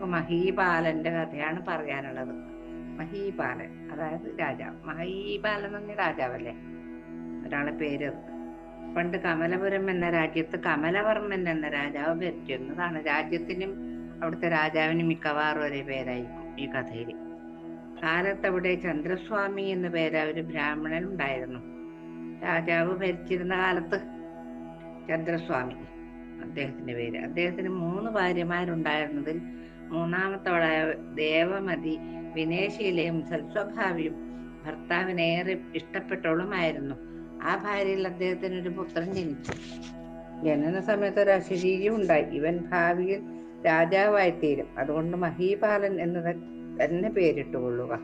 നമുക്ക് മഹീപാലന്റെ കഥയാണ് പറയാനുള്ളത്. മഹീപാലൻ അതായത് രാജാവ്. മഹീപാലൻ എന്ന് പറഞ്ഞ രാജാവല്ലേ? ഒരാളെ പേര്. പണ്ട് കമലപുരം എന്ന രാജ്യത്ത് കമലവർമ്മൻ എന്ന രാജാവ് ഭരിച്ചിരുന്നതാണ് രാജ്യത്തിനും അവിടുത്തെ രാജാവിനും മിക്കവാറും ഒരേ പേരായിരിക്കും ഈ കഥയിൽ കാലത്ത് അവിടെ ചന്ദ്രസ്വാമി എന്ന പേരായ ഒരു ബ്രാഹ്മണൻ ഉണ്ടായിരുന്നു. രാജാവ് ഭരിച്ചിരുന്ന കാലത്ത് ചന്ദ്രസ്വാമി അദ്ദേഹത്തിന്റെ പേര്. അദ്ദേഹത്തിന് മൂന്ന് ഭാര്യമാരുണ്ടായിരുന്നതിൽ മൂന്നാമത്തവളായ ദേവമതി വിനയശീലയും സൽസ്വഭാവിയും ഭർത്താവിനേറെ ഇഷ്ടപ്പെട്ടവളുമായിരുന്നു. ആ ഭാര്യയിൽ അദ്ദേഹത്തിന് ഒരു പുത്രൻ ജനിച്ചു. ജനന സമയത്ത് ഒരു അശരീരിയും ഉണ്ടായി. ഇവൻ ഭാവിയിൽ രാജാവായി തീരും അതുകൊണ്ട് മഹീപാലൻ എന്ന് തന്നെ പേരിട്ടുകൊള്ളുക.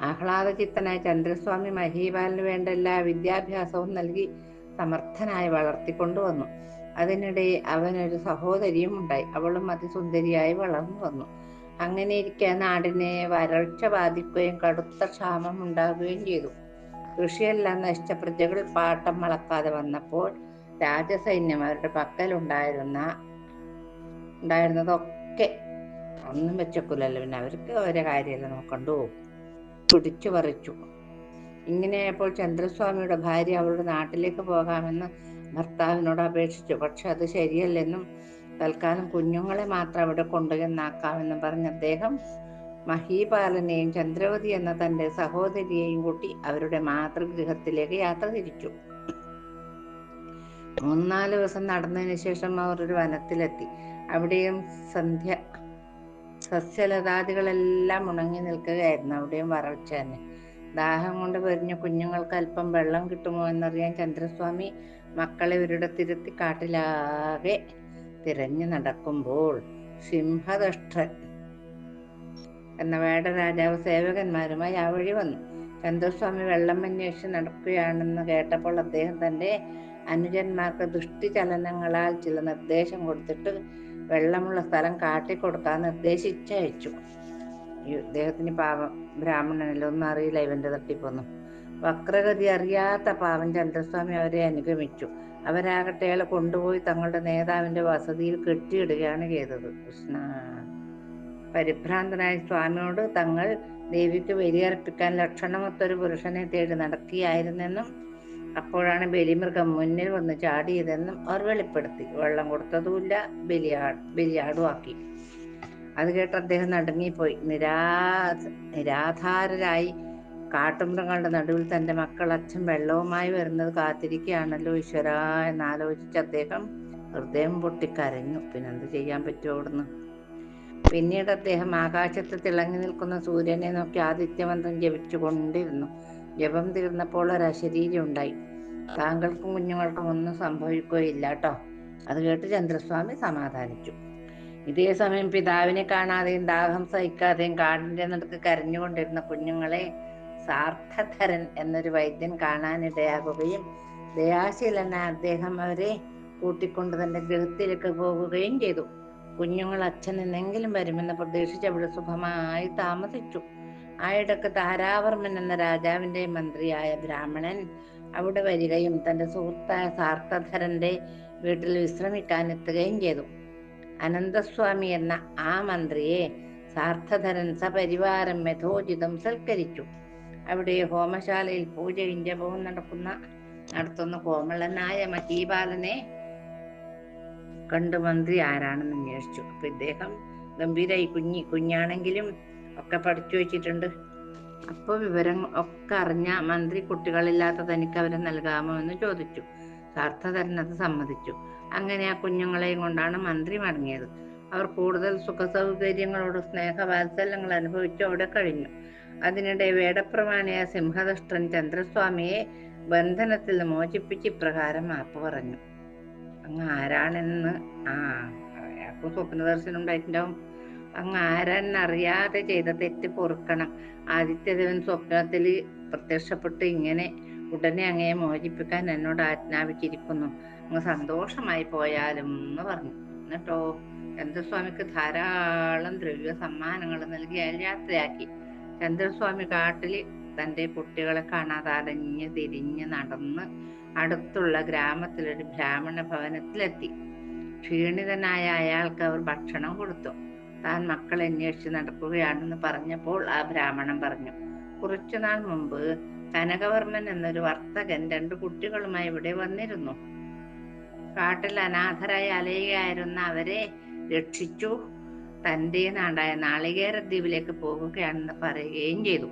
ആഹ്ലാദചിത്തനായ ചന്ദ്രസ്വാമി മഹീപാലന് വേണ്ട എല്ലാ വിദ്യാഭ്യാസവും നൽകി സമർത്ഥനായി വളർത്തിക്കൊണ്ടുവന്നു. അതിനിടെ അവനൊരു സഹോദരിയും ഉണ്ടായി. അവളും അതിസുന്ദരിയായി വളർന്നു വന്നു. അങ്ങനെ ഇരിക്കെ നാടിനെ വരൾച്ച ബാധിക്കുകയും കടുത്ത ക്ഷാമം ഉണ്ടാകുകയും ചെയ്തു. കൃഷിയെല്ലാം നശിച്ച പ്രജകൾ പാട്ടം വളക്കാതെ വന്നപ്പോൾ രാജസൈന്യം അവരുടെ പക്കലുണ്ടായിരുന്ന ഉണ്ടായിരുന്നതൊക്കെ ഒന്നും വെച്ചക്കൂലല്ലോ. പിന്നെ അവർക്ക് അവരെ കാര്യമല്ല നോക്കണ്ടു പിടിച്ചു പറിച്ചു ഇങ്ങനെയപ്പോൾ ചന്ദ്രസ്വാമിയുടെ ഭാര്യ അവളുടെ നാട്ടിലേക്ക് പോകാമെന്ന് ഭർത്താവിനോട് അപേക്ഷിച്ചു. പക്ഷെ അത് ശരിയല്ലെന്നും തൽക്കാലം കുഞ്ഞുങ്ങളെ മാത്രം അവിടെ കൊണ്ടുവന്നാക്കാമെന്നും പറഞ്ഞ അദ്ദേഹം മഹീപാലനെയും ചന്ദ്രവതി എന്ന തന്റെ സഹോദരിയെയും കൂട്ടി അവരുടെ മാതൃഗൃഹത്തിലേക്ക് യാത്ര തിരിച്ചു. മൂന്നാൽ ദിവസം നടന്നതിന് ശേഷം അവർ ഒരു വനത്തിലെത്തി. അവിടെയും സന്ധ്യ സസ്യലതാദികളെല്ലാം ഉണങ്ങി നിൽക്കുകയായിരുന്നു. അവിടെയും വരൾച്ച തന്നെ. ദാഹം കൊണ്ട് പെരിഞ്ഞ കുഞ്ഞുങ്ങൾക്ക് അല്പം വെള്ളം കിട്ടുമോ എന്നറിയാൻ ചന്ദ്രസ്വാമി മക്കളെ ഒരിടത്തിരുത്തി കാട്ടിലാകെ തിരഞ്ഞു നടക്കുമ്പോൾ സിംഹദഷ്ട്രൻ എന്ന വേട രാജാവ് സേവകന്മാരുമായി ആ വഴി വന്നു. ചന്ദ്രസ്വാമി വെള്ളം അന്വേഷിച്ച് നടക്കുകയാണെന്ന് കേട്ടപ്പോൾ അദ്ദേഹം തന്റെ അനുജന്മാർക്ക് ദുഷ്ടിചലനങ്ങളാൽ ചില നിർദ്ദേശം കൊടുത്തിട്ട് വെള്ളമുള്ള സ്ഥലം കാട്ടിക്കൊടുക്കാൻ നിർദ്ദേശിച്ചയച്ചു. ഇദ്ദേഹത്തിന് പാവം ബ്രാഹ്മണനല്ലോ? ഒന്നും അറിയില്ല. ഇവന്റെ തട്ടിപ്പൊന്നും. വക്രഗതി അറിയാത്ത പാവൻ ചന്ദ്രസ്വാമി അവരെ അനുഗമിച്ചു. അവരാകട്ടെ അയാളെ കൊണ്ടുപോയി തങ്ങളുടെ നേതാവിന്റെ വസതിയിൽ കെട്ടിയിടുകയാണ് ചെയ്തത്. കൃഷ്ണ. പരിഭ്രാന്തനായ സ്വാമിയോട് തങ്ങൾ ദേവിക്ക് ബലിയർപ്പിക്കാൻ ലക്ഷണമൊത്തൊരു പുരുഷനെ തേടി നടക്കുകയായിരുന്നെന്നും അപ്പോഴാണ് ബലിമൃഗം മുന്നിൽ വന്ന് ചാടിയതെന്നും അവർ വെളിപ്പെടുത്തി. വെള്ളം കൊടുത്തതുമില്ല ബലിയാ ബലിയാടുമാക്കി അത് കേട്ട് അദ്ദേഹം നടുങ്ങിപ്പോയി. നിരാ നിരാധാരരായി കാട്ടുമൃഗങ്ങളുടെ നടുവിൽ തന്റെ മക്കൾ അച്ഛൻ വെള്ളവുമായി വരുന്നത് കാത്തിരിക്കുകയാണല്ലോ ഈശ്വര എന്നാലോചിച്ച് അദ്ദേഹം ഹൃദയം പൊട്ടിക്കരഞ്ഞു പിന്നെന്ത് ചെയ്യാൻ പറ്റുമോ അവിടുന്ന്? പിന്നീട് അദ്ദേഹം ആകാശത്ത് തിളങ്ങി നിൽക്കുന്ന സൂര്യനെ നോക്കി ആദിത്യമന്ത്രം ജപിച്ചു കൊണ്ടിരുന്നു ജപം തീർന്നപ്പോൾ ഒരു അശരീരി ഉണ്ടായി. താങ്കൾക്കും കുഞ്ഞുങ്ങൾക്കും ഒന്നും സംഭവിക്കുകയില്ല കേട്ടോ. അത് കേട്ട് ചന്ദ്രസ്വാമി സമാധാനിച്ചു. ഇതേ സമയം പിതാവിനെ കാണാതെയും ദാഹം സഹിക്കാതെയും കാടിന്റെ നടുക്ക് കരഞ്ഞുകൊണ്ടിരുന്ന കുഞ്ഞുങ്ങളെ സാർത്ഥധരൻ എന്നൊരു വൈദ്യൻ കാണാനിടയാകുകയും ദയാശീലനായ അദ്ദേഹം അവരെ കൂട്ടിക്കൊണ്ട് തന്റെ ഗൃഹത്തിലേക്ക് പോകുകയും ചെയ്തു. കുഞ്ഞുങ്ങൾ അച്ഛൻ എന്നെങ്കിലും വരുമെന്ന് പ്രതീക്ഷിച്ച് അവിടെ സുഖമായി താമസിച്ചു. ആയിടക്ക് താരാവർമ്മൻ എന്ന രാജാവിന്റെ മന്ത്രിയായ ബ്രാഹ്മണൻ അവിടെ വരികയും തന്റെ സുഹൃത്തായ സാർത്ഥധരന്റെ വീട്ടിൽ വിശ്രമിക്കാൻ എത്തുകയും ചെയ്തു. അനന്തസ്വാമി എന്ന ആ മന്ത്രിയെ സാർത്ഥധരൻ സപരിവാരം യഥോചിതം സൽക്കരിച്ചു. അവിടെ ഹോമശാലയിൽ പൂജയും ജപവും നടക്കുന്ന നടത്തുന്ന കോമളനായ മഹീപാലനെ കണ്ടു മന്ത്രി ആരാണെന്ന് അന്വേഷിച്ചു. അപ്പൊ ഇദ്ദേഹം ഗംഭീരായി. കുഞ്ഞി കുഞ്ഞാണെങ്കിലും ഒക്കെ പഠിച്ചു വെച്ചിട്ടുണ്ട്. അപ്പൊ വിവരം ഒക്കെ അറിഞ്ഞ മന്ത്രി കുട്ടികളില്ലാത്ത തനിക്ക് അവരെ നൽകാമോ എന്ന് ചോദിച്ചു. സാർത്ഥധരൻ അത് സമ്മതിച്ചു. അങ്ങനെ ആ കുഞ്ഞുങ്ങളെയും കൊണ്ടാണ് മന്ത്രി മടങ്ങിയത്. അവർ കൂടുതൽ സുഖ സൗകര്യങ്ങളോട് സ്നേഹവാത്സല്യങ്ങൾ അനുഭവിച്ചു അവിടെ കഴിഞ്ഞു. അതിനിടെ വേടപ്രമാണിയ സിംഹദുഷ്ടൻ ചന്ദ്രസ്വാമിയെ ബന്ധനത്തിൽ മോചിപ്പിച്ച് ഇപ്രകാരം മാപ്പ് പറഞ്ഞു. അങ്ങ് ആരാണെന്ന്? ആ അയാൾക്ക് സ്വപ്നദർശനം ഉണ്ടായിട്ടുണ്ടാവും. അങ്ങ് ആരാണെന്നറിയാതെ ചെയ്ത തെറ്റ് പൊറുക്കണം. ആദിത്യദേവൻ സ്വപ്നത്തിൽ പ്രത്യക്ഷപ്പെട്ട് ഇങ്ങനെ ഉടനെ അങ്ങയെ മോചിപ്പിക്കാൻ എന്നോട് ആജ്ഞാപിച്ചിരിക്കുന്നു. അങ്ങ് സന്തോഷമായി പോയാലും എന്ന് പറഞ്ഞു. എന്നിട്ടോ? ചന്ദ്രസ്വാമിക്ക് ധാരാളം ദ്രവ്യ സമ്മാനങ്ങൾ നൽകി അയാൾ യാത്രയാക്കി. ചന്ദ്രസ്വാമി കാട്ടിൽ തന്റെ കുട്ടികളെ കാണാതെ അലഞ്ഞ് തിരിഞ്ഞ് നടന്ന് അടുത്തുള്ള ഗ്രാമത്തിലൊരു ബ്രാഹ്മണ ഭവനത്തിലെത്തി. ക്ഷീണിതനായ അയാൾക്ക് അവർ ഭക്ഷണം കൊടുത്തു. താൻ മക്കളെ അന്വേഷിച്ച് നടക്കുകയാണെന്ന് പറഞ്ഞപ്പോൾ ആ ബ്രാഹ്മണൻ പറഞ്ഞു കുറച്ചുനാൾ മുമ്പ് കനകവർമ്മൻ എന്നൊരു വർത്തകൻ രണ്ട് കുട്ടികളുമായി ഇവിടെ വന്നിരുന്നു. കാട്ടിൽ അനാഥരായി അലയുകയായിരുന്ന അവരെ രക്ഷിച്ചു. തന്റെ നാടായ നാളികേര ദ്വീപിലേക്ക് പോകുകയാണെന്ന് പറയുകയും ചെയ്തു.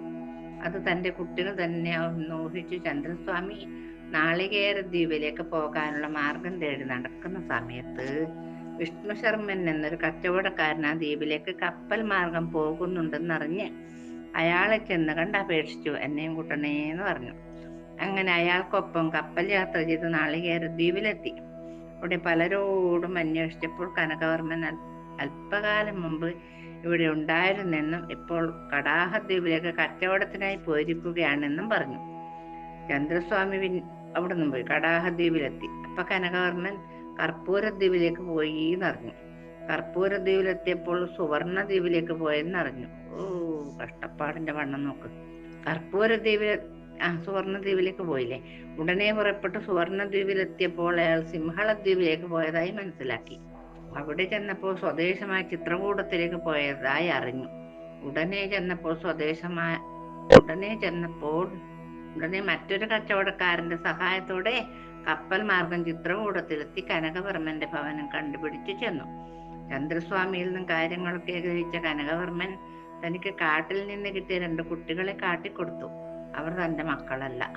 അത് തന്റെ കുട്ടികൾ തന്നെ ഊഹിച്ചു ചന്ദ്രസ്വാമി നാളികേര ദ്വീപിലേക്ക് പോകാനുള്ള മാർഗം തേടി നടക്കുന്ന സമയത്ത് വിഷ്ണു ശർമ്മൻ എന്നൊരു കച്ചവടക്കാരൻ ആ ദ്വീപിലേക്ക് കപ്പൽ മാർഗം പോകുന്നുണ്ടെന്നറിഞ്ഞ് അയാളെ ചെന്ന് കണ്ട് അപേക്ഷിച്ചു. എന്നെയും കൂട്ടണേന്ന് പറഞ്ഞു. അങ്ങനെ അയാൾക്കൊപ്പം കപ്പൽ യാത്ര ചെയ്ത് നാളികേര ദ്വീപിലെത്തി അവിടെ പലരോടും അന്വേഷിച്ചപ്പോൾ കനകവർമ്മൻ അല്പകാലം മുമ്പ് ഇവിടെ ഉണ്ടായിരുന്നെന്നും ഇപ്പോൾ കടാഹദ്വീപിലേക്ക് കച്ചവടത്തിനായി പോയിരിക്കുകയാണെന്നും പറഞ്ഞു. ചന്ദ്രസ്വാമി അവിടെ നിന്നും പോയി കടാഹദ്വീപിലെത്തി. അപ്പൊ കനകവർമ്മൻ കർപ്പൂരദ്വീപിലേക്ക് പോയി എന്നറിഞ്ഞു കർപ്പൂരദ്വീപിലെത്തിയപ്പോൾ ദ്വീപിലേക്ക് പോയെന്നറിഞ്ഞു. ഓ കഷ്ടപ്പാടിന്റെ വണ്ണം നോക്ക്. കർപ്പൂരദ്വീപിൽ ആ സുവർണ ദ്വീപിലേക്ക് പോയില്ലേ? ഉടനെ പുറപ്പെട്ട് സുവർണ ദ്വീപിലെത്തിയപ്പോൾ അയാൾ സിംഹള ദ്വീപിലേക്ക് പോയതായി മനസ്സിലാക്കി. അവിടെ ചെന്നപ്പോൾ സ്വദേശമായ ചിത്രകൂടത്തിലേക്ക് പോയതായി അറിഞ്ഞു. ഉടനെ ചെന്നപ്പോൾ സ്വദേശമായ ഉടനെ ചെന്നപ്പോൾ ഉടനെ മറ്റൊരു കച്ചവടക്കാരന്റെ സഹായത്തോടെ കപ്പൽ മാർഗം ചിത്രകൂടത്തിലെത്തി കനകവർമ്മന്റെ ഭവനം കണ്ടുപിടിച്ചു ചെന്നു. ചന്ദ്രസ്വാമിയിൽ നിന്നും കാര്യങ്ങളൊക്കെ ഗ്രഹിച്ച കനകവർമ്മൻ തനിക്ക് കാട്ടിൽ നിന്ന് കിട്ടിയ രണ്ട് കുട്ടികളെ കാട്ടിക്കൊടുത്തു. അവർ തന്റെ മക്കളല്ല.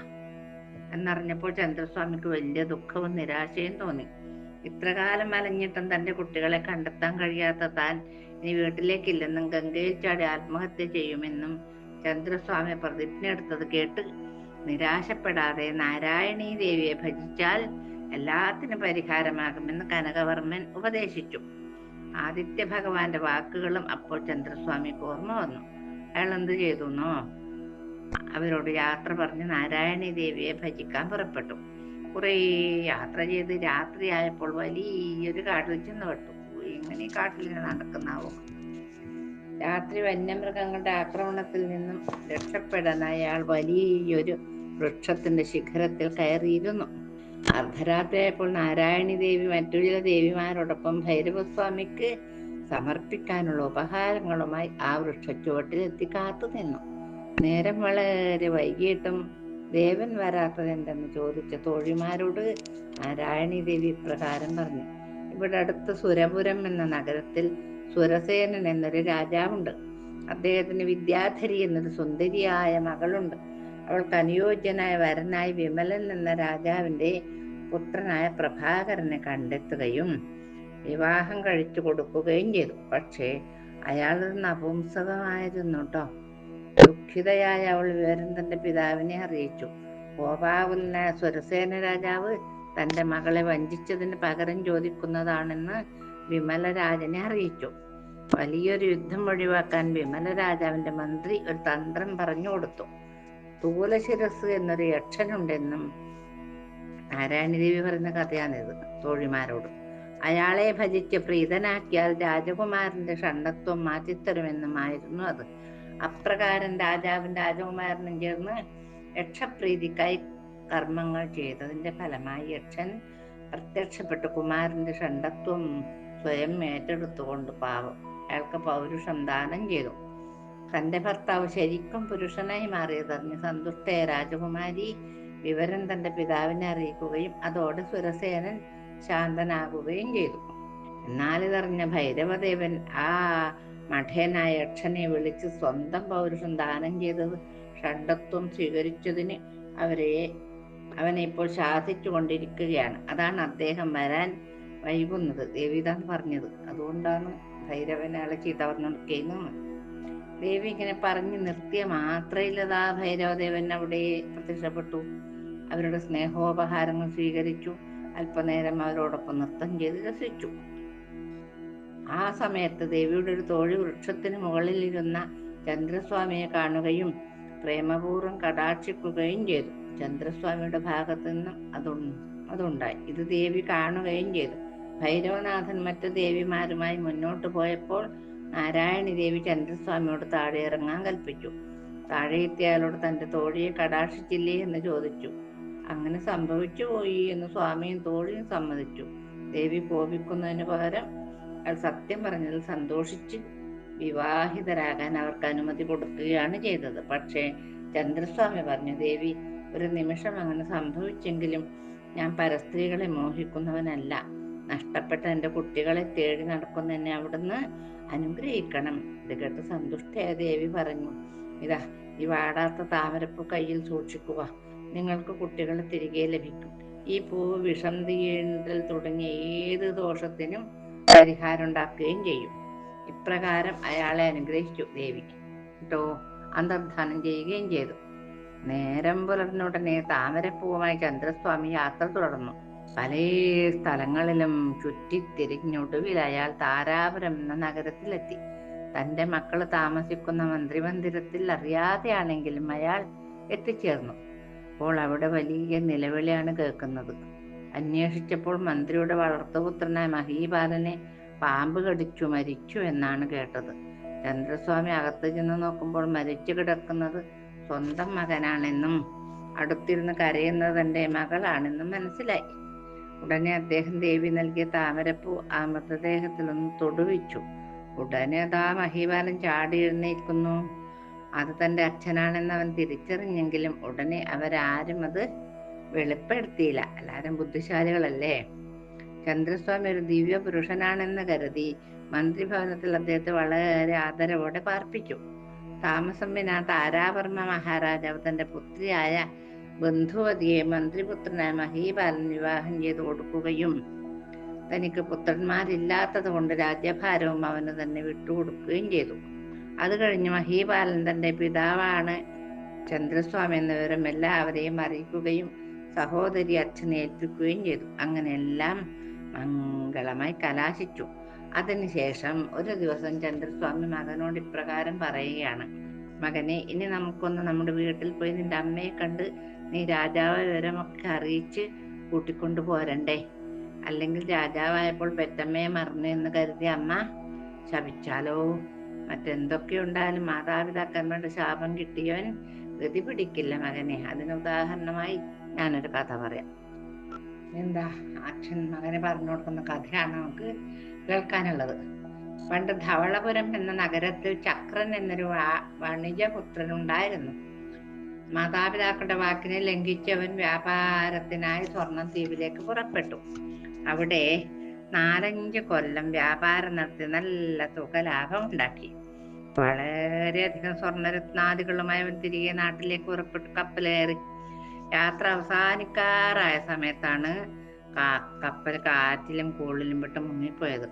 എന്നറിഞ്ഞപ്പോൾ ചന്ദ്രസ്വാമിക്ക് വലിയ ദുഃഖവും നിരാശയും തോന്നി. ഇത്രകാലം അലഞ്ഞിട്ടും തന്റെ കുട്ടികളെ കണ്ടെത്താൻ കഴിയാത്ത താൻ ഇനി വീട്ടിലേക്കില്ലെന്നും ഗംഗയിൽ ചാടി ആത്മഹത്യ ചെയ്യുമെന്നും ചന്ദ്രസ്വാമി പ്രതിജ്ഞ എടുത്തത് കേട്ട് നിരാശപ്പെടാതെ നാരായണീ ദേവിയെ ഭജിച്ചാൽ എല്ലാത്തിനും പരിഹാരമാകുമെന്ന് കനകവർമ്മൻ ഉപദേശിച്ചു. ആദിത്യ ഭഗവാന്റെ വാക്കുകളും അപ്പോൾ ചന്ദ്രസ്വാമി ഓർമ്മ വന്നു. അയാൾ എന്ത് ചെയ്തു അവരോട് യാത്ര പറഞ്ഞ് നാരായണി ദേവിയെ ഭജിക്കാൻ പുറപ്പെട്ടു. കുറേ യാത്ര ചെയ്ത് രാത്രിയായപ്പോൾ വലിയൊരു കാട്ടിൽ ചെന്ന് പെട്ടു. എങ്ങനെ കാട്ടിൽ നടക്കുന്നാവോ രാത്രി വന്യമൃഗങ്ങളുടെ ആക്രമണത്തിൽ നിന്നും രക്ഷപ്പെടാൻ അയാൾ വലിയൊരു വൃക്ഷത്തിന്റെ ശിഖരത്തിൽ കയറിയിരുന്നു. അർദ്ധരാത്രിയായപ്പോൾ നാരായണി ദേവി മറ്റു ചില ദേവിമാരോടൊപ്പം ഭൈരവസ്വാമിക്ക് സമർപ്പിക്കാനുള്ള ഉപഹാരങ്ങളുമായി ആ വൃക്ഷച്ചുവട്ടിലെത്തി കാത്തു നിന്നു നേരം വളരെ വൈകിട്ടും ദേവൻ വരാത്തതെന്തെന്ന് ചോദിച്ച തോഴിമാരോട് നാരായണി ദേവി പ്രകാരം പറഞ്ഞു. ഇവിടെ അടുത്ത് സുരപുരം എന്ന നഗരത്തിൽ സുരസേനൻ എന്നൊരു രാജാവുണ്ട്. അദ്ദേഹത്തിന് വിദ്യാധരി എന്നൊരു സുന്ദരിയായ മകളുണ്ട്. അവൾക്ക് അനുയോജ്യനായ വരനായി വിമലൻ എന്ന രാജാവിന്റെ പുത്രനായ പ്രഭാകരനെ കണ്ടെത്തുകയും വിവാഹം കഴിച്ചു കൊടുക്കുകയും ചെയ്തു. പക്ഷേ അയാളൊരു നപുംസകമായിരുന്നു കേട്ടോ ദുഃഖിതയായ അവൾ വിവരം തന്റെ പിതാവിനെ അറിയിച്ചു. കോപാകുലനായ സുരസേന രാജാവ് തന്റെ മകളെ വഞ്ചിച്ചതിന് പകരം ചോദിക്കുന്നതാണെന്ന് വിമലരാജനെ അറിയിച്ചു. വലിയൊരു യുദ്ധം ഒഴിവാക്കാൻ വിമല രാജാവിന്റെ മന്ത്രി ഒരു തന്ത്രം പറഞ്ഞു കൊടുത്തു. തൂലശിരസ് എന്നൊരു യക്ഷനുണ്ടെന്നും നാരായണ ദേവി പറയുന്ന കഥയാണിത് തോഴിമാരോട്. അയാളെ ഭജിച്ച് പ്രീതനാക്കിയാൽ രാജകുമാരന്റെ ഷണ്ടത്വം മാറ്റിത്തരുമെന്നുമായിരുന്നു അത്. അപ്രകാരം രാജാവും രാജകുമാരനും ചേർന്ന് യക്ഷപ്രീതിക്കായി കർമ്മങ്ങൾ ചെയ്തതിന്റെ ഫലമായി യക്ഷൻ പ്രത്യക്ഷപ്പെട്ട്. കുമാരന്റെ ഷണ്ടത്വം സ്വയം ഏറ്റെടുത്തുകൊണ്ട് പാവം. അയാൾക്ക് പൗരുഷം ദാനം ചെയ്തു. തന്റെ ഭർത്താവ് ശരിക്കും പുരുഷനായി മാറിയതറിഞ്ഞ് സന്തുഷ്ടയ രാജകുമാരി വിവരം തന്റെ പിതാവിനെ അറിയിക്കുകയും അതോടെ സുരസേനൻ ശാന്തനാകുകയും ചെയ്തു. എന്നാലിതറിഞ്ഞ ഭൈരവദേവൻ ആ മഠേനായ യക്ഷനെ വിളിച്ച് സ്വന്തം പൗരുഷം ദാനം ചെയ്തത് ഷണ്ടത്വം സ്വീകരിച്ചതിന് അവരെ അവനെ ഇപ്പോൾ ശാസിച്ചു കൊണ്ടിരിക്കുകയാണ്. അതാണ് അദ്ദേഹം വരാൻ വൈകുന്നത്. ദേവിതാൻ പറഞ്ഞത്. അതുകൊണ്ടാണ് ഭൈരവനെ അയാളെ ചീത്ത ദേവി ഇങ്ങനെ പറഞ്ഞു നിർത്തിയ മാത്രയില്ലതാ ഭൈരവദേവൻ അവിടെ പ്രത്യക്ഷപ്പെട്ടു. അവരുടെ സ്നേഹോപഹാരങ്ങൾ സ്വീകരിച്ചു. അല്പനേരം അവരോടൊപ്പം നൃത്തം ചെയ്ത് രസിച്ചു. ആ സമയത്ത് ദേവിയുടെ ഒരു തോഴി വൃക്ഷത്തിന് മുകളിലിരുന്ന ചന്ദ്രസ്വാമിയെ കാണുകയും പ്രേമപൂർവം കടാക്ഷിക്കുകയും ചെയ്തു. ചന്ദ്രസ്വാമിയുടെ ഭാഗത്തു നിന്നും അതു അതുണ്ടായി. ഇത് ദേവി കാണുകയും ചെയ്തു. ഭൈരവനാഥൻ മറ്റു ദേവിമാരുമായി മുന്നോട്ട് പോയപ്പോൾ നാരായണി ദേവി ചന്ദ്രസ്വാമിയോട് താഴെ ഇറങ്ങാൻ കൽപ്പിച്ചു. താഴെ തന്റെ തോഴിയെ കടാക്ഷിച്ചില്ലേ എന്ന് ചോദിച്ചു. അങ്ങനെ സംഭവിച്ചു പോയി എന്ന് സ്വാമിയും തോഴിയും സമ്മതിച്ചു. ദേവി കോപിക്കുന്നതിന് പകരം അയാൾ സത്യം പറഞ്ഞതിൽ സന്തോഷിച്ച് വിവാഹിതരാകാൻ അവർക്ക് അനുമതി കൊടുക്കുകയാണ് ചെയ്തത്. പക്ഷേ ചന്ദ്രസ്വാമി പറഞ്ഞു ദേവി ഒരു നിമിഷം അങ്ങനെ സംഭവിച്ചെങ്കിലും ഞാൻ പരസ്ത്രീകളെ മോഹിക്കുന്നവനല്ല. നഷ്ടപ്പെട്ട എന്റെ കുട്ടികളെ തേടി നടക്കുന്ന എന്നെ അവിടുന്ന് അനുഗ്രഹിക്കണം. ഇത് കേട്ട് സന്തുഷ്ടയായ ദേവി പറഞ്ഞു ഇതാ ഈ വാടാത്ത താമരപ്പൂ കയ്യിൽ സൂക്ഷിക്കുക. നിങ്ങൾക്ക് കുട്ടികളെ തിരികെ ലഭിക്കും. ഈ പൂവ് വിഷം തീണ്ടൽ തുടങ്ങിയ ഏത് ദോഷത്തിനും പരിഹാരം ഉണ്ടാക്കുകയും ചെയ്യും. ഇപ്രകാരം അയാളെ അനുഗ്രഹിച്ചു ദേവി കേട്ടോ അന്തർധാനം ചെയ്യുകയും ചെയ്തു. നേരം പുലർന്നുടനെ താമരപ്പൂവുമായി ചന്ദ്രസ്വാമി യാത്ര തുടർന്നു. പല സ്ഥലങ്ങളിലും ചുറ്റിത്തിരിഞ്ഞൊടുവിൽ അയാൾ താരാപുരം എന്ന നഗരത്തിലെത്തി. തന്റെ മക്കൾ താമസിക്കുന്ന മന്ത്രിമന്ദിരത്തിൽ അറിയാതെയാണെങ്കിലും അയാൾ എത്തിച്ചേർന്നു. അപ്പോൾ അവിടെ വലിയ നിലവിളിയാണ് കേൾക്കുന്നത്. അന്വേഷിച്ചപ്പോൾ മന്ത്രിയുടെ വളർത്തുപുത്രനായ മഹീപാലനെ പാമ്പ് കടിച്ചു മരിച്ചു എന്നാണ് കേട്ടത്. ചന്ദ്രസ്വാമി അകത്ത് ചെന്ന് നോക്കുമ്പോൾ മരിച്ചു കിടക്കുന്നത് സ്വന്തം മകനാണെന്നും അടുത്തിരുന്ന് കരയുന്നത് എന്റെ മകളാണെന്നും മനസ്സിലായി. ഉടനെ അദ്ദേഹം ദേവി നൽകിയ താമരപ്പൂ ആ മൃതദേഹത്തിലൊന്ന് തൊടുവിച്ചു. ഉടനെ അതാ മഹീപാലൻ ചാടി എഴുന്നേൽക്കുന്നു. അത് തന്റെ അച്ഛനാണെന്ന് അവൻ തിരിച്ചറിഞ്ഞെങ്കിലും ഉടനെ അവരാരും അത് വെളിപ്പെടുത്തിയില്ല. എല്ലാരും ബുദ്ധിശാലികളല്ലേ? ചന്ദ്രസ്വാമി ഒരു ദിവ്യ പുരുഷനാണെന്ന് കരുതി മന്ത്രിഭവനത്തിൽ അദ്ദേഹത്തെ വളരെ ആദരവോടെ പാർപ്പിച്ചു. താമസം പിന്നെ താരാവർമ്മ മഹാരാജാവ് തന്റെ പുത്രിയായ ബന്ധുവതിയെ മന്ത്രിപുത്രനായ മഹീപാലൻ വിവാഹം ചെയ്തു കൊടുക്കുകയും തനിക്ക് പുത്രന്മാരില്ലാത്തത് കൊണ്ട് രാജ്യഭാരവും അവന് തന്നെ വിട്ടുകൊടുക്കുകയും ചെയ്തു. അത് കഴിഞ്ഞ് മഹീപാലൻ തന്റെ പിതാവാണ് ചന്ദ്രസ്വാമി എന്ന വിവരം എല്ലാവരെയും അറിയിക്കുകയും സഹോദരി അച്ഛനെ ഏൽപ്പിക്കുകയും ചെയ്തു. അങ്ങനെ എല്ലാം മംഗളമായി കലാശിച്ചു. അതിനുശേഷം ഒരു ദിവസം ചന്ദ്രസ്വാമി മകനോട് ഇപ്രകാരം പറയുകയാണ്. മകനെ ഇനി നമുക്കൊന്ന് നമ്മുടെ വീട്ടിൽ പോയി നിന്റെ അമ്മയെ കണ്ട് നീ രാജാവ് വിവരമൊക്കെ അറിയിച്ച് കൂട്ടിക്കൊണ്ടു പോരണ്ടേ? അല്ലെങ്കിൽ രാജാവായപ്പോൾ പെറ്റമ്മയെ മറന്നു എന്ന് കരുതി അമ്മ ശപിച്ചാലോ? മറ്റെന്തൊക്കെ ഉണ്ടായാലും മാതാപിതാക്കന്മാരുടെ ശാപം കിട്ടിയവൻ ഗതി പിടിക്കില്ല മകനെ. അതിന് ഉദാഹരണമായി ഞാനൊരു കഥ പറയാം. എന്താ? അച്ഛൻ മകനെ പറഞ്ഞു കൊടുക്കുന്ന കഥയാണ് നമുക്ക് കേൾക്കാനുള്ളത്. പണ്ട് ധവളപുരം എന്ന നഗരത്തിൽ ചക്രൻ എന്നൊരു വാണിജ്യപുത്രൻ ഉണ്ടായിരുന്നു മാതാപിതാക്കളുടെ വാക്കിനെ ലംഘിച്ചവൻ വ്യാപാരത്തിനായി സ്വർണം ദ്വീപിലേക്ക് പുറപ്പെട്ടു. അവിടെ നാലഞ്ച് കൊല്ലം വ്യാപാരം നടത്തി നല്ല തുക ലാഭം ഉണ്ടാക്കി. വളരെയധികം സ്വർണരത്നാദികളുമായി അവൻ തിരികെ നാട്ടിലേക്ക് പുറപ്പെട്ടു. കപ്പലേറി. യാത്ര അവസാനിക്കാറായ സമയത്താണ് കപ്പൽ കാറ്റിലും കൂളിലും വിട്ട് മുങ്ങിപ്പോയത്.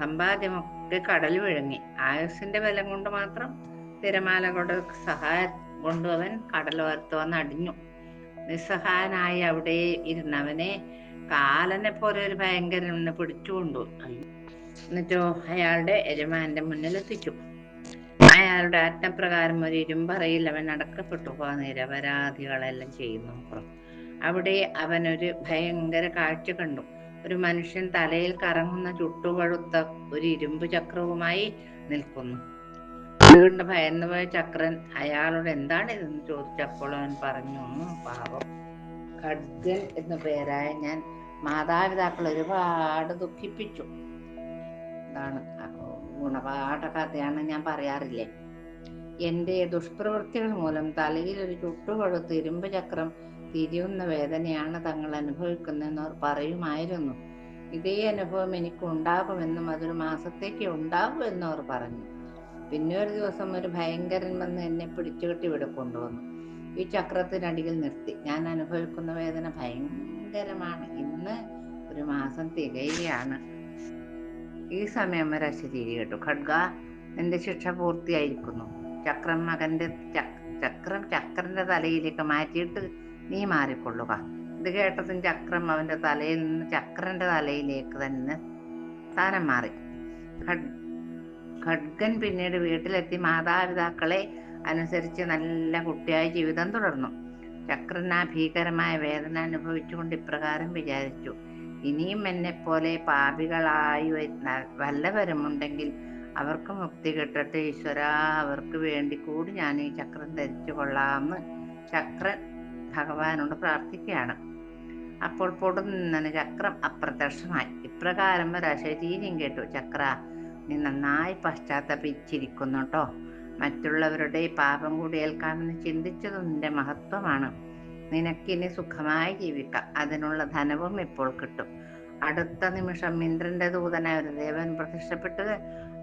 സമ്പാദ്യമൊക്കെ കടൽ വിഴുങ്ങി. ആയുസിന്റെ ബലം കൊണ്ട് മാത്രം തിരമാലകളുടെ സഹായ കൊണ്ട് അവൻ കടലോരത്ത് വന്ന് അടിഞ്ഞു. നിസ്സഹായനായി അവിടെ ഇരുന്നവനെ കാലനെ പോലെ ഒരു ഭയങ്കര പിടിച്ചുകൊണ്ടു. എന്നിട്ടോ അയാളുടെ യജമാന്റെ മുന്നിലെത്തിച്ചു. അയാളുടെ ആജ്ഞപ്രകാരം ഒരു ഇരുമ്പറയിൽ അവൻ അടക്കപ്പെട്ടു നിരപരാധികളെല്ലാം ചെയ്യുന്നു. അവിടെ അവൻ ഒരു ഭയങ്കര കാഴ്ച കണ്ടു. ഒരു മനുഷ്യൻ തലയിൽ കറങ്ങുന്ന ചുട്ടുപഴുത്ത ഒരു ഇരുമ്പ് ചക്രവുമായി നിൽക്കുന്നു. വീണ്ട ഭയന്ന് പോയ ചക്രൻ അയാളോട് എന്താണ് ഇതെന്ന് ചോദിച്ചപ്പോൾ അവൻ പറഞ്ഞു "ഉം, പാവം. ഖഡ്ഗൻ എന്ന പേരായ ഞാൻ മാതാപിതാക്കൾ ഒരുപാട് ദുഃഖിപ്പിച്ചു. ഇതാണ് ഗുണപാഠ കഥയാണ് ഞാൻ പറയാറില്ലേ? എന്റെ ദുഷ്പ്രവൃത്തികൾ മൂലം തലയിൽ ഒരു ചുട്ടുകൊടുത്ത് ഇരുമ്പ് ചക്രം തിരിയുന്ന വേദനയാണ് തങ്ങൾ അനുഭവിക്കുന്നതെന്ന് അവർ പറയുമായിരുന്നു. ഇതേ അനുഭവം എനിക്ക് ഉണ്ടാകുമെന്നും അതൊരു മാസത്തേക്ക് ഉണ്ടാകുമെന്നും അവർ പറഞ്ഞു. പിന്നെ ഒരു ദിവസം ഒരു ഭയങ്കരൻ വന്ന് എന്നെ പിടിച്ചുകെട്ടി ഇവിടെ കൊണ്ടുവന്നു. ഈ ചക്രത്തിനടിയിൽ നിർത്തി. ഞാൻ അനുഭവിക്കുന്ന വേദന ഭയങ്കരമാണ്. ഇന്ന് ഒരു മാസം തികയുകയാണ്. ഈ സമയം വരെ ശരി കേട്ടു. ഖഡ്ഗ നിന്റെ ശിക്ഷ പൂർത്തിയായിരിക്കുന്നു. ചക്രം മകന്റെ ചക്രൻ ചക്രം ചക്രന്റെ തലയിലേക്ക് മാറ്റിയിട്ട് നീ മാറിക്കൊള്ളുക. ഇത് കേട്ടതും ചക്രം അവന്റെ തലയിൽ നിന്ന് ചക്രന്റെ തലയിലേക്ക് തന്നെ സ്ഥാനം മാറി. ഖഡ് ഖഡ്ഗൻ പിന്നീട് വീട്ടിലെത്തി മാതാപിതാക്കളെ അനുസരിച്ച് നല്ല കുട്ടിയായി ജീവിതം തുടർന്നു. ചക്രൻ ആ ഭീകരമായ വേദന അനുഭവിച്ചുകൊണ്ട് ഇപ്രകാരം വിചാരിച്ചു. ഇനിയും എന്നെ പോലെ പാപികളായി വല്ലവരുമുണ്ടെങ്കിൽ അവർക്ക് മുക്തി കിട്ടട്ടെ ഈശ്വര അവർക്ക് വേണ്ടി കൂടി ഞാൻ ഈ ചക്രം ധരിച്ചു കൊള്ളാമെന്ന് ചക്രൻ ഭഗവാനോട് പ്രാർത്ഥിക്കുകയാണ്. അപ്പോൾ പൊടുന്നനെ ചക്രം അപ്രത്യക്ഷമായി. ഇപ്രകാരം ഒരു അശരീരം കേട്ടു ചക്ര നീ നന്നായി പശ്ചാത്തപിച്ചിരിക്കുന്നു കേട്ടോ മറ്റുള്ളവരുടെ പാപം കൂടി ഏൽക്കാമെന്ന് ചിന്തിച്ചത് നിന്റെ മഹത്വമാണ്. നിനക്കിനി സുഖമായി ജീവിക്കാം. അതിനുള്ള ധനവും ഇപ്പോൾ കിട്ടും. അടുത്ത നിമിഷം ഇന്ദ്രന്റെ ദൂതനായ ഒരു ദേവൻ പ്രത്യക്ഷപ്പെട്ടത്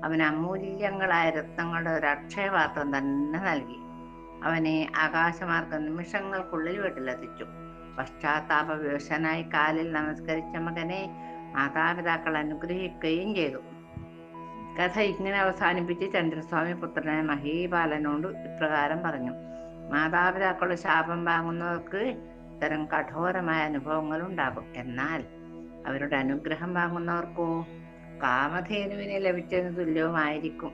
അവന് അമൂല്യങ്ങളായ രത്നങ്ങളുടെ ഒരു അക്ഷയപാത്രം തന്നെ നൽകി. അവനെ ആകാശമാർഗ നിമിഷങ്ങൾക്കുള്ളിൽ വീട്ടിലെത്തിച്ചു. പശ്ചാത്താപ വിവശനായി കാലിൽ നമസ്കരിച്ച മകനെ മാതാപിതാക്കൾ അനുഗ്രഹിക്കുകയും ചെയ്തു. കഥ ഇങ്ങനെ അവസാനിപ്പിച്ച് ചന്ദ്രസ്വാമി പുത്രനായ മഹീപാലനോട് ഇപ്രകാരം പറഞ്ഞു. മാതാപിതാക്കളുടെ ശാപം വാങ്ങുന്നവർക്ക് ഇത്തരം കഠോരമായ അനുഭവങ്ങൾ ഉണ്ടാകും എന്നാൽ അവരുടെ അനുഗ്രഹം വാങ്ങുന്നവർക്കോ കാമധേനുവിനെ ലഭിച്ചതിന് തുല്യവുമായിരിക്കും.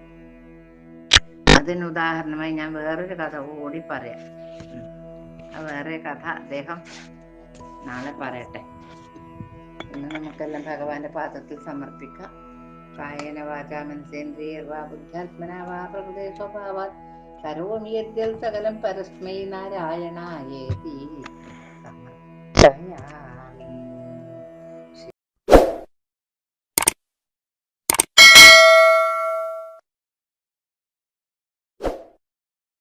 അതിന് ഉദാഹരണമായി ഞാൻ വേറൊരു കഥ കൂടി പറയാം. വേറെ കഥ അദ്ദേഹം നാളെ പറയട്ടെ. ഇന്ന് നമുക്കെല്ലാം ഭഗവാന്റെ പാദത്തിൽ സമർപ്പിക്കാം. കായന വാചാ മനസേന്ദ്രിയർവാ ബുദ്ധാത്മന വാ പ്രകൃതി സ്വഭാവാൽ കരോമി യദ്യൽ സകലം പരസ്മൈ നാരായണായേതി. സമർപ്പയാമി